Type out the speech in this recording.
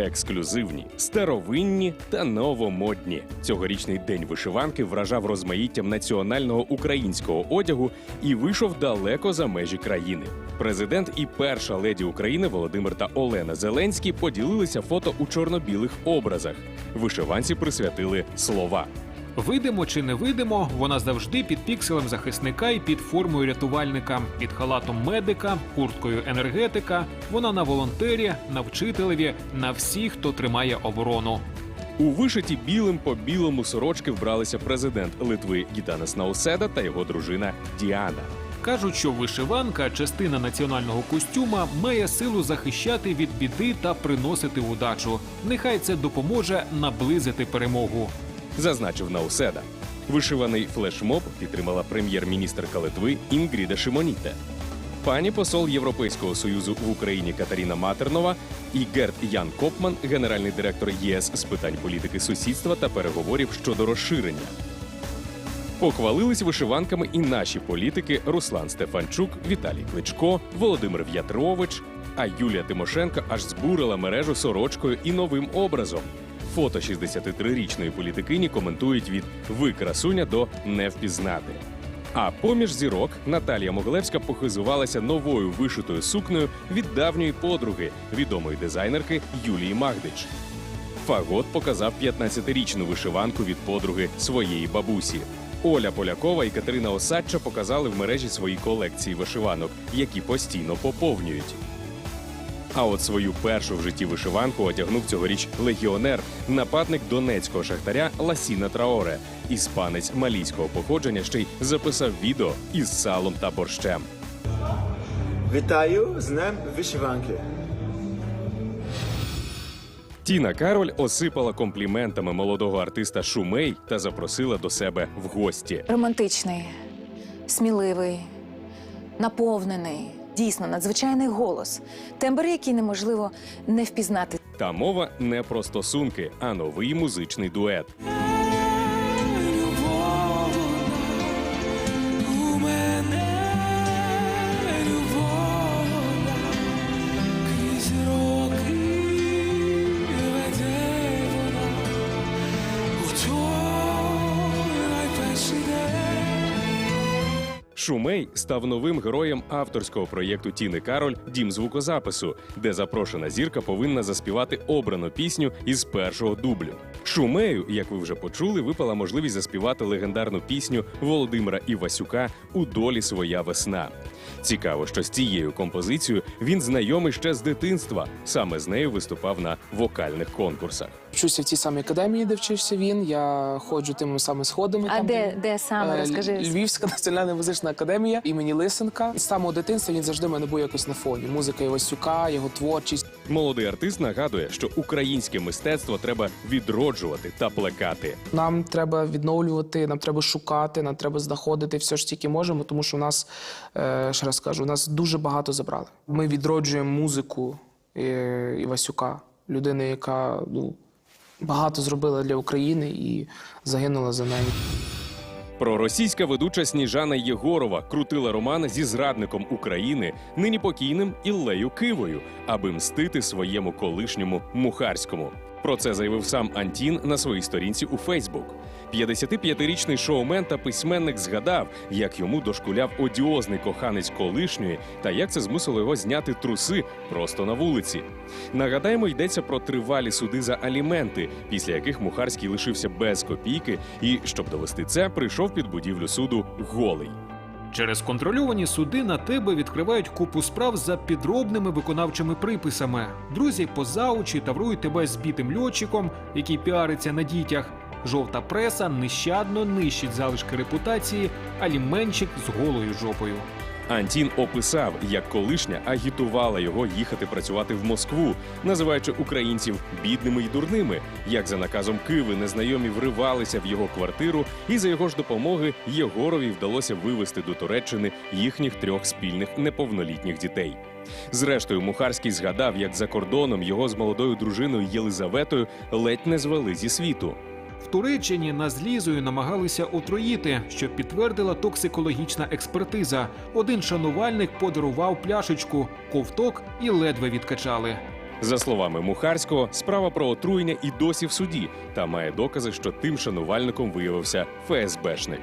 Ексклюзивні, старовинні та новомодні. Цьогорічний день вишиванки вражав розмаїттям національного українського одягу і вийшов далеко за межі країни. Президент і перша леді України Володимир та Олена Зеленські поділилися фото у чорно-білих образах. Вишиванці присвятили слова. Видимо чи не видимо, вона завжди під пікселем захисника і під формою рятувальника, під халатом медика, курткою енергетика. Вона на волонтері, на вчителеві, на всіх, хто тримає оборону. У вишиті білим по білому сорочки вбралися президент Литви Гітанес Науседа та його дружина Діана. Кажуть, що вишиванка, частина національного костюма, має силу захищати від біди та приносити удачу. Нехай це допоможе наблизити перемогу. Зазначив Науседа. Вишиваний флешмоб підтримала прем'єр-міністерка Литви Інгріда Шимоніте. Пані посол Європейського союзу в Україні Катерина Матернова і Герт Ян Копман, генеральний директор ЄС з питань політики сусідства та переговорів щодо розширення. Похвалились вишиванками і наші політики Руслан Стефанчук, Віталій Кличко, Володимир В'ятрович. А Юлія Тимошенко аж збурила мережу сорочкою і новим образом. Фото 63-річної політикині коментують від ви красуня до не впізнати. А поміж зірок Наталія Моглевська похизувалася новою вишитою сукнею від давньої подруги, відомої дизайнерки Юлії Магдич. Фагот показав 15-річну вишиванку від подруги своєї бабусі. Оля Полякова і Катерина Осадча показали в мережі свої колекції вишиванок, які постійно поповнюють. А от свою першу в житті вишиванку одягнув цьогоріч легіонер, нападник донецького шахтаря Ласіна Траоре. Іспанець малійського походження ще й записав відео із салом та борщем. Вітаю з Днем вишиванки. Тіна Кароль осипала компліментами молодого артиста Шумей та запросила до себе в гості. Романтичний, сміливий, наповнений, дійсно надзвичайний голос, тембр, який неможливо не впізнати. Та мова не про стосунки, а новий музичний дует. Шумей став новим героєм авторського проєкту Тіни Кароль Дім звукозапису, де запрошена зірка повинна заспівати обрану пісню із першого дублю. Шумею, як ви вже почули, випала можливість заспівати легендарну пісню Володимира Івасюка У долі своя весна. Цікаво, що з цією композицією він знайомий ще з дитинства. Саме з нею виступав на вокальних конкурсах. Вчуся в тій самій академії, де вчився він. Я ходжу тими самими сходами. А там, де, де саме Е, розкажи? Львівська національна музична академія імені Лисенка. З самого дитинства він завжди в мене був якось на фоні. Музика Івасюка, його творчість. Молодий артист нагадує, що українське мистецтво треба відроджувати та плекати. Нам треба відновлювати, нам треба шукати, нам треба знаходити все ж тільки можемо, тому що у нас, е, ще раз кажу, у нас дуже багато забрали. Ми відроджуємо музику е, Івасюка, людини, яка ну, багато зробила для України і загинула за неї. Проросійська ведуча Сніжана Єгорова крутила роман зі зрадником України, нині покійним Іллею Кивою, аби мстити своєму колишньому мухарському. Про це заявив сам Антін на своїй сторінці у Фейсбук. 55-річний шоумен та письменник згадав, як йому дошкуляв одіозний коханець колишньої та як це змусило його зняти труси просто на вулиці. Нагадаємо, йдеться про тривалі суди за аліменти, після яких Мухарський лишився без копійки, і щоб довести це, прийшов під будівлю суду голий. Через контрольовані суди на тебе відкривають купу справ за підробними виконавчими приписами. Друзі поза очі таврують тебе збитим льотчиком, який піариться на дітях. Жовта преса нещадно нищить залишки репутації, аліменчик з голою жопою. Антін описав, як колишня агітувала його їхати працювати в Москву, називаючи українців бідними й дурними. Як за наказом Киви незнайомі вривалися в його квартиру, і за його ж допомоги Єгорові вдалося вивезти до Туреччини їхніх трьох спільних неповнолітніх дітей. Зрештою, Мухарський згадав, як за кордоном його з молодою дружиною Єлизаветою ледь не звели зі світу. В Туреччині на злізою намагалися отруїти, що підтвердила токсикологічна експертиза. Один шанувальник подарував пляшечку, ковток і ледве відкачали. За словами Мухарського, справа про отруєння і досі в суді, та має докази, що тим шанувальником виявився ФСБшник.